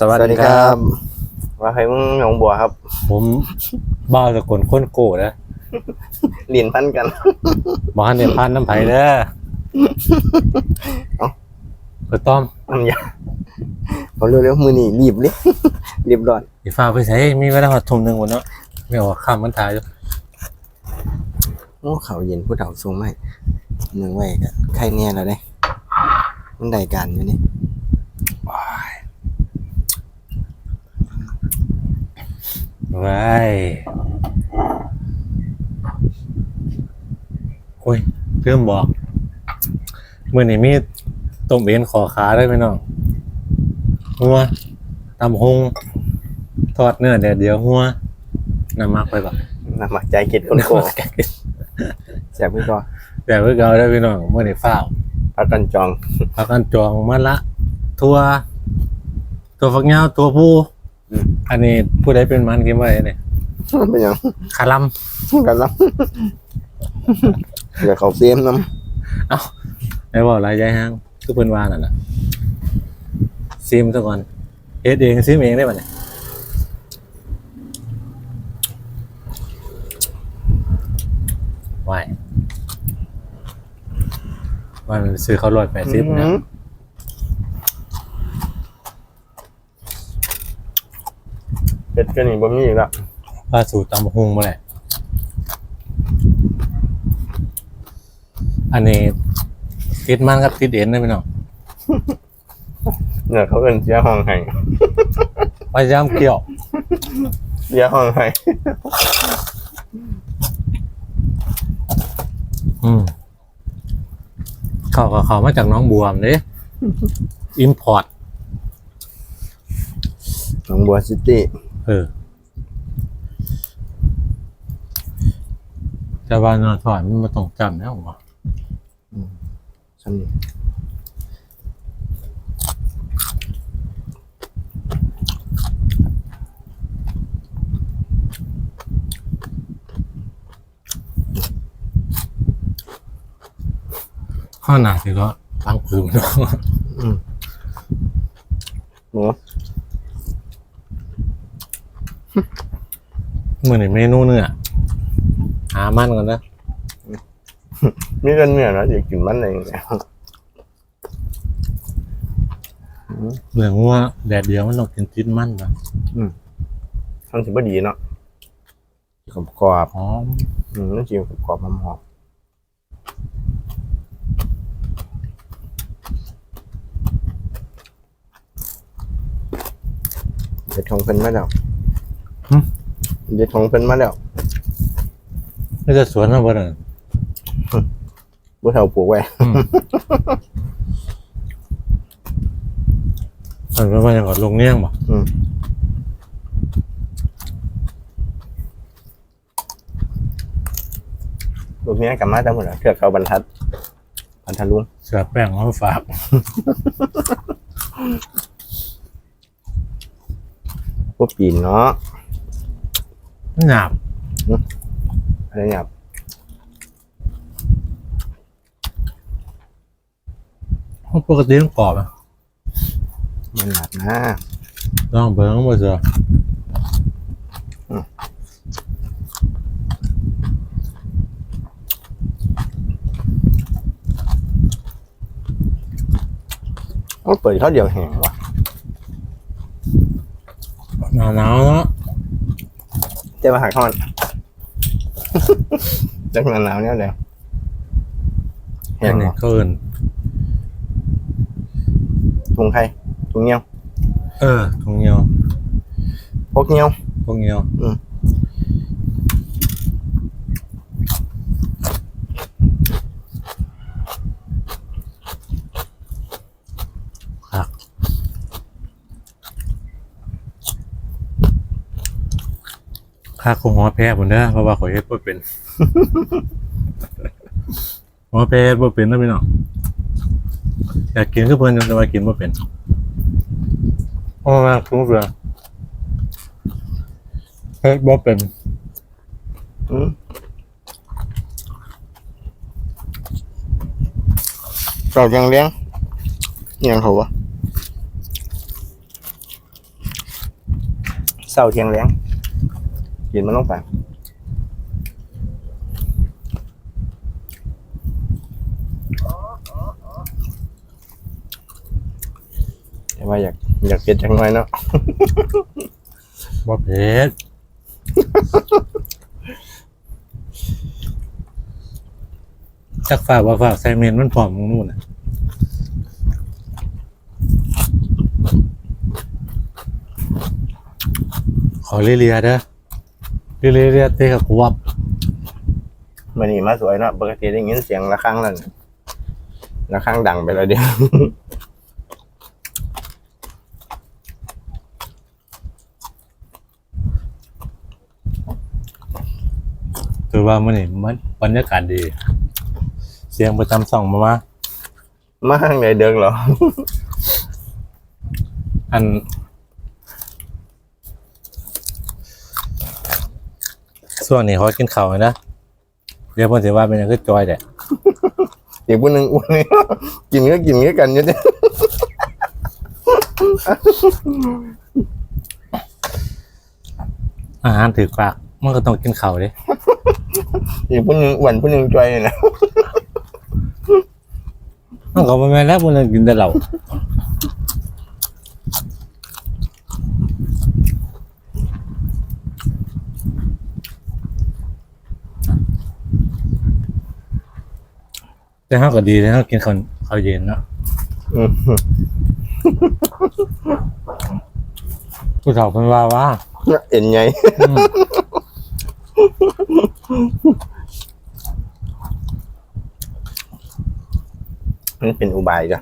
สวัสดีครับว่าใครมึงหนองบัวครับ ผมบ้าสกลค้นโกนะเรียนพันกันบ้านเนี่ยพันน้ำไผ่เด้อเอ้าเปิดต้อมน้ำยาเอาเร็วๆมือนี่รีบเลยรีบร้อนอีฟ้าไปใส่มีเวลาหอดทุ่มหนึ่งวันเนาะไม่เอาข้ามมันถ่ายอยู่โอ้เขาเย็นผู้เฒ่าสูงไม่หนึ่งไว้กันใครเนี่ยเราได้มันได้การอยู่นี่ ไว้โอ้ยเริ่มบอกมื่อนี้มีต้มเอ็นขอขาได้ไหมน้องหัวตำหงทอดเนื้อแดดเดียวหัวนำมากไปก่อนนำมาใจเก็ดคนโกแสบพี่ก็แต่เพื่อเราได้พี่น้องเมื่อนี้ฝ้าวพักกันจองพากันจองมาละ ทัว ตัวฝักยาวตัวผู้ อืมอันนี้ผู้ใดเป็นมันกินไว้เนี่ยเป็นหยังคาลัมกันแล้วเดี๋ยวเขาเตรียมน้ไอ้บอกรายใจห้างคือเพิ่นว่านั่นน่ะซิมซะก่อนเฮ็ดเองซิมเองได้ป่ะเนี่ยไหวมันซื้อเขาร้อยแปดำสิบนะเป็ดก็นี่บ่มีอีกแล้วปลาสูตรตำหุงมาแหละอันนี้ติดมันกับติดเอ็นได้ไหมน้องเนี่ยเขาเอินเสียห้องให้พยายามเกี่ยวเสียห้องให้อืมเขาก็เขามาจากหน้องบวมเด้อิมพอร์ตหนองบัวซิตี้ เออจะว่านอนถอนมันมาต้องจำนะผมว่าชั้นนี้ข้อหนาสิก็ล้างผืนเนาะอืมหนู เหมือนเมนูเนื้อหามันก่อนนะมีกันเนี่ยนะอยากกินมันเองเนี่ยเหมือนว่าแดดเดียวมันต้องกินติดมันนะทำสิบ่ดีเนาะกรอบกรอบหอมๆอืมนั่นจริงกรอบๆหอมหอมเด็ดของเพิ่นมาแล้ว เด็ดของเพิ่นมาแล้วนี่จะสวนนะบ่เด้อบ่เฒ่าปลูกไว้อืมอันนั้นมันยังกอดลงเงี้ยงบ่อืมลูกเนี้ยกลับมาแต่หมดแล้วเทือกเขาบรรทัดบรรทัดลุงเสือแป้งมาฝากพวกปีนเนาะ หยาบอะไรเนี่ยเพราะปกติต้องกรอบอะมันหนักนะลองเบิ่งบ่เสือมันเปิดเขาเดียวแห้งว่ะหนาวหนาวเนาะเจ้ามาหักทอน จักหนาวหนาวเนี่ยเดียวแห้อังนนี้ว่ะก็เอินถุงไข่ถุงเงี้ยว เออถุงเงียวพวกเงี้ยวพวกเงียว อืม ค่าคงหัวแพ้ผมเด้อเพราะว่าข่อยเฮ็ดบ่เป็นหัวแพ้เฮ็ดบ่เป็นนะพี่น้องอยากกินคือเพิ่นแต่ว่ากินบ่เป็นโอ้มาคุ้มเบื่อเฮ็ดบ่เป็นอืมเก่าจังเลี้ยงเลี้ยงเขาวะเศร้าเที่ยงแรง กินมันลงไปแต่ว่าอยากอยากเก็ดจังหน่อยเนาะ บ่เผ็ดจักฝากว่าฝากใส่เมนมันผอมตรงนู่นน่ะขอเลียๆเด้อ เลียๆเลียๆเตะกับกวบมันนี่มาสวยเนาะปกติได้ยินเสียงระฆังแล้วนี่ระฆังดังไปแล้วเดียว ถือว่ามันนี่มันบรรยากาศดี เสียงประจำส่องมามามาข้างในเดิงเหรอ อัน ส่วนนี้เขากินข้าวนะเดี๋ยวผมถือว่าเป็นอย่างคือจอยแหละเด็กผู้หนึ่งอ้วนนี่ กินก็กินก็กันอยู่เด้อาหารถือปากมันก็ต้องกินข้าวดิเด็กผู้หนึ่งอ้วนผู้หนึ่งจอยนี่นะ มันก็ไม่แม่นแล้วมันกินแต่เหล้า แต่เขาก็ดีนะเขากินข้าวข้าวเย็นเนาะอืมผู้เฒ่าเป็นว่าว่าเอ็นไงอืมมันเป็นอุบายจ้ะ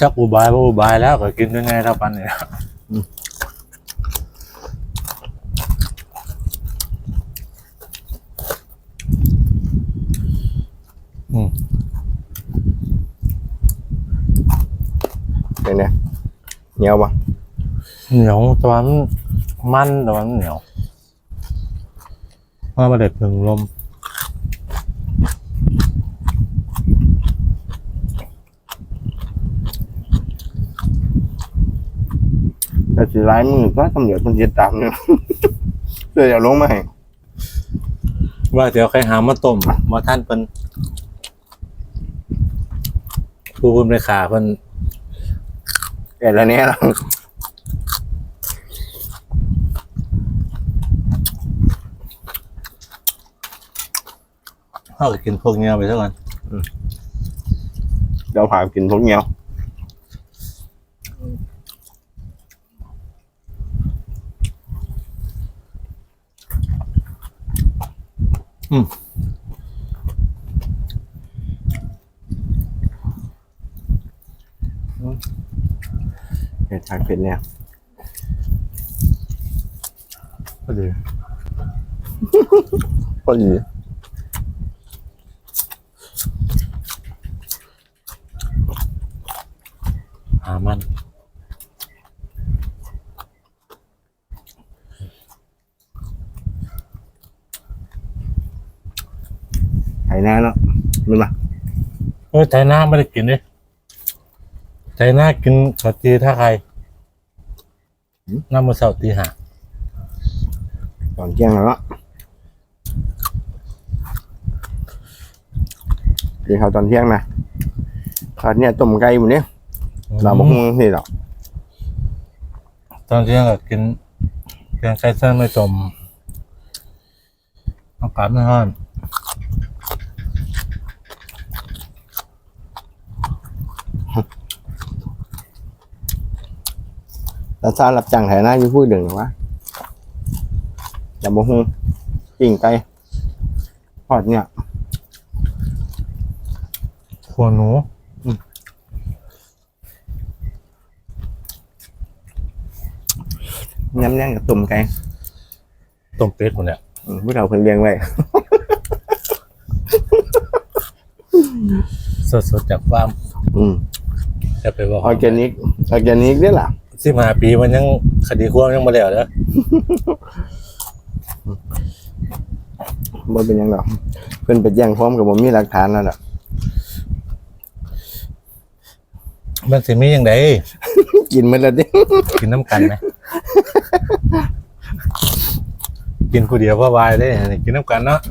จักอุบายบ่อุบายแล้วก็กินยังไงเท่าปันเนี่ยอืม เป็นไงเห นียวปะเหนียวแตัวามันมันแตัวามันเหนียวว่ามาเด็ดถึงลมแต่สีร้ายมือก็ตำรวจมันยึดตามเนี่ยเพื่อจะลงมาให้ว่าเดี๋ยวใครหามาต้มมาท่านเพิ่นผู้เพิ่นไปขาเพิ่น แต่ละเนี้ยเราเขาก็กินพวกเนี้ยไปซะก่อน เดี๋ยว ผ่ากินพวกเหนียวเผ็ดทางเผ็ดเนี่ยก็ดีก็ดีหามันไถหน้าเนาะรู้ปะเออใจหน้าไม่ได้กินดิใจหน้ากินขอตีถ้าใคร น้ำมือเสาตีหาตอนเที่ยงแล้วเนาะกินข้าวตอนเที่ยงนะตอนเนี้ยต้มไก่หมดเนี่ยเราบอกมึงนี่หรอกตอนเที่ยงก็กินแกงไก่เส้นไม่จมอากาศไม่ร้อน แต่ซารับจ้างไถหน้าอยู่พูดดึงหรอวะอย่าบอกมึงกิ่งไก่ทอดเนี่ยขัวหนูย้ำแน่งกับตุ่มไก่ต้มเป็ดหมดเนี่ยอืมผู้เฒ่าเพิ่นเลี้ยงไว้ สดๆจากฟาร์มอืมจะไปบอกออร์แกนิกออร์แกนิกเนี่ยล่ะ สิบห้าปีมันยังคดีควงยังมาแล้วเด้อบ่เป็นหยังดอกเพิ่นไปแจ้งพร้อมกับบ่มีหลักฐานแล้วล่ะมันสิมีอย่างไดกินมันแล้วดิกินน้ำกันไหม กินผู้เดียวพ่อบายได้อันนี้กินน้ำกันเนาะอ